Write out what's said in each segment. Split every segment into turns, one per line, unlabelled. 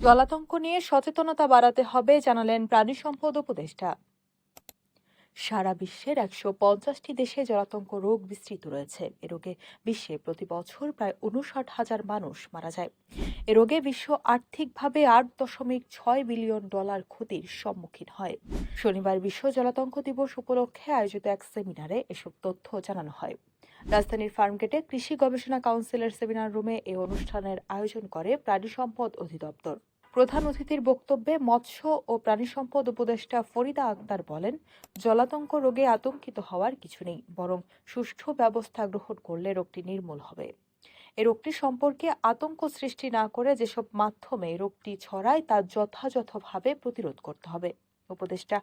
জলাতঙ্ক নিয়ে সচেতনতা বাড়াতে হবে, জানালেন প্রাণী সম্পদ উপদেষ্টা। সারা বিশ্বের একশো পঞ্চাশটি দেশে জলাতঙ্ক রোগ বিস্তৃত রয়েছে। এ রোগে বিশ্বে প্রতি বছর প্রায় উনষাট হাজার মানুষ মারা যায়। এ রোগে বিশ্ব আর্থিকভাবে আট দশমিক ছয় বিলিয়ন ডলার ক্ষতির সম্মুখীন হয়। শনিবার বিশ্ব জলাতঙ্ক দিবস উপলক্ষে আয়োজিত এক সেমিনারে এসব তথ্য জানানো হয়। রাজধানীর ফার্মগেটে কৃষি গবেষণা কাউন্সিলের সেমিনার রুমে এই অনুষ্ঠানের আয়োজন করে প্রাণী সম্পদ অধিদপ্তর। প্রধান অতিথির বক্তব্যে মৎস্য ও প্রাণী সম্পদ উপদেষ্টা ফরিদা আক্তার বলেন, জলাতঙ্ক রোগে আতঙ্কিত হওয়ার কিছু নেই, বরং সুষ্ঠু ব্যবস্থা গ্রহণ করলে রোগটি নির্মূল হবে। এই রোগটি সম্পর্কে আতঙ্ক সৃষ্টি না করে যেসব মাধ্যমে রোগটি ছড়ায় তা যথাযথভাবে প্রতিরোধ করতে হবে। উপদেষ্টা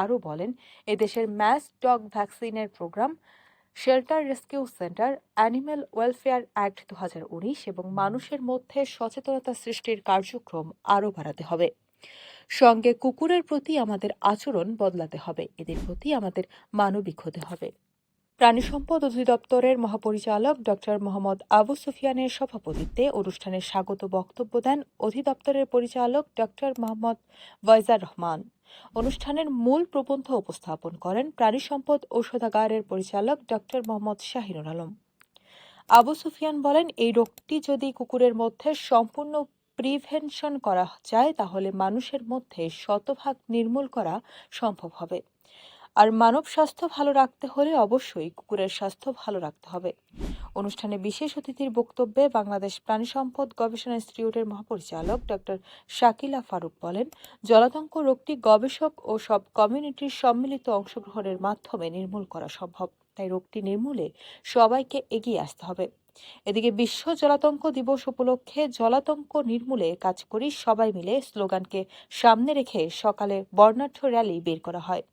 আরও বলেন, এদেশের ম্যাস ডগ ভ্যাকসিনের programme shelter rescue centre, animal welfare act দু হাজার উনিশ এবং মানুষের মধ্যে সচেতনতা সৃষ্টির কার্যক্রম আরও বাড়াতে হবে। সঙ্গে কুকুরের প্রতি আমাদের আচরণ বদলাতে হবে, এদের প্রতি আমাদের মানবিক হতে হবে। প্রাণী সম্পদ অধিদপ্তরের মহাপরিচালক ডক্টর মোহাম্মদ আবু সুফিয়ানের সভাপতিত্বে অনুষ্ঠানে স্বাগত বক্তব্য দেন অধিদপ্তরের পরিচালক ডক্টর মোহাম্মদ ওয়াইজার রহমান। অনুষ্ঠানের মূল প্রবন্ধ উপস্থাপন করেন প্রাণী সম্পদ ঔষধাগারের পরিচালক ডক্টর মোহাম্মদ শাহিনুর আলম। আবু সুফিয়ান বলেন, এই রোগটি যদি কুকুরের মধ্যে সম্পূর্ণ প্রিভেনশন করা যায়, তাহলে মানুষের মধ্যে শতভাগ নির্মূল করা সম্ভব হবে। আর মানব স্বাস্থ্য ভালো রাখতে হলে অবশ্যই কুকুরের স্বাস্থ্য ভালো রাখতে হবে। অনুষ্ঠানে বিশেষ অতিথির বক্তব্যে বাংলাদেশ প্রাণী সম্পদ গবেষণা ইনস্টিটিউটের মহাপরিচালক ডক্টর শাকিলা ফারুক বলেন, জলাতঙ্ক রোগটি গবেষক ও সব কমিউনিটির সম্মিলিত অংশগ্রহণের মাধ্যমে নির্মূল করা সম্ভব। তাই রোগটি নির্মূলে সবাইকে এগিয়ে আসতে হবে। এদিকে বিশ্ব জলাতঙ্ক দিবস উপলক্ষে জলাতঙ্ক নির্মূলে কাজ করি সবাই মিলে স্লোগানকে সামনে রেখে সকালে বর্ণাঢ্য র্যালি বের করা হয়।